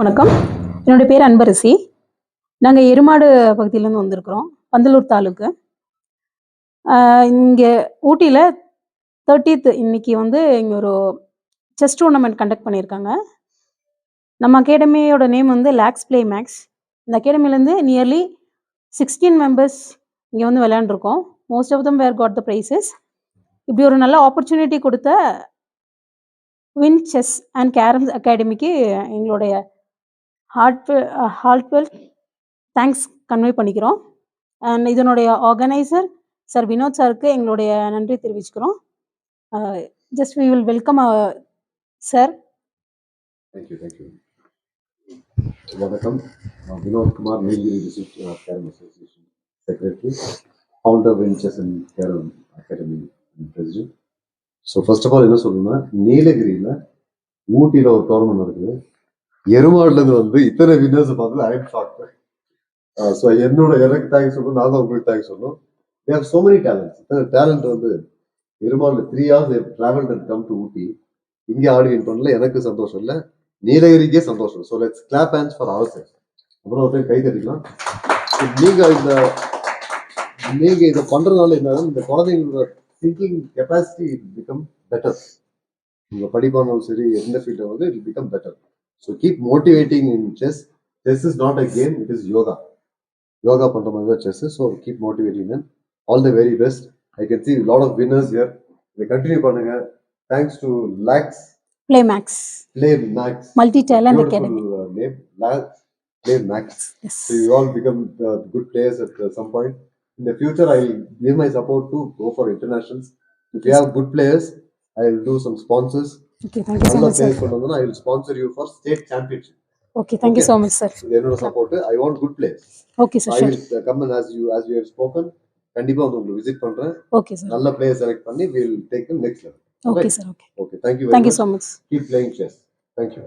வணக்கம். என்னுடைய பேர் அன்பரசி. நாங்கள் எருமாடு பகுதியிலேருந்து வந்திருக்கிறோம். பந்தலூர் தாலுக்கு. இங்கே ஊட்டியில் தேர்ட்டீத் இன்னைக்கு வந்து இங்கே ஒரு செஸ் டூர்னமெண்ட் கண்டக்ட் பண்ணியிருக்காங்க. நம்ம அகாடமியோட நேம் வந்து லேக்ஸ் ப்ளே மேக்ஸ் இந்த அகாடமிலேருந்து நியர்லி சிக்ஸ்டீன் மெம்பர்ஸ் இங்கே வந்து விளையாண்டுருக்கோம். Most of them were got the prizes இப்படி ஒரு நல்ல ஆப்பர்ச்சுனிட்டி கொடுத்த வின் செஸ் அண்ட் கேரம்ஸ் அகாடமிக்கு எங்களுடைய ஹார்ட்வெல் ஹார்ட்வெல் தேங்க்ஸ் கன்வே பண்ணிக்கிறோம். அண்ட் இதனுடைய ஆர்கனைசர் சார் வினோத் சாருக்கு எங்களுடைய நன்றி தெரிவிச்சுக்கிறோம். Just we will welcome sir thank you thank you வணக்கம். நான் Vinod Kumar Nilgiri district carrom association secretary founder ventures and carrom academy president so first of all என்ன சொல்லணும்னா நீலகிரியில் ஊட்டியில் ஒரு டோர்னமெண்ட் இருக்குது எருமாடுனது வந்து இத்தனை வின்னர்ஸ் பார்த்து ஐ எம் ஸோ என்னோட எனக்கு தேங்க்ஸ் சொல்லணும் நான் தான் உங்களுக்கு தேங்க்ஸ் சொல்லணும். தேர் சோ மெனி டேலண்ட்ஸ் இத்தனை டேலண்ட் வந்து எருமாடில் three hours travel and come to Ooty. இங்கே ஆடியன் பண்ணல எனக்கு சந்தோஷம் இல்லை. நீலகிரிக்கே சந்தோஷம். So let's clap hands for our side அப்புறம் ஒரு கை தட்டிக்கலாம். நீங்கள் இந்த நீங்கள் இதை பண்ணுறதுனால என்ன இந்த குழந்தைங்களோட திங்கிங் கெப்பாசிட்டி பிகம் பெட்டர் உங்கள் படிப்பானாலும் சரி எந்த ஃபீல்டில் வந்து it become better So keep motivating in chess chess is not a game it is yoga yoga பண்ற மாதிரி தான் chess so keep motivating then all the very best I can see lot of winners here இதை continue பண்ணுங்க thanks to Lakes Play Max Play Max. Multi talent Beautiful academy uh, name. La- Play Max. Yes So you all become uh, good players at uh, some point. In the future, I'll give my support to go for internationals. If you have good players, I'll do some sponsors. Okay thank you so நல்ல much sir கொண்டு. Okay much sir இது என்னோட support I want good players okay sir I sure will come and as you as we have spoken கண்டிப்பா வந்து உங்களுக்கு visit பண்றேன் okay sir நல்ல player select பண்ணி we will take them next level okay sir okay okay thank you very thank you much so much keep playing chess thank you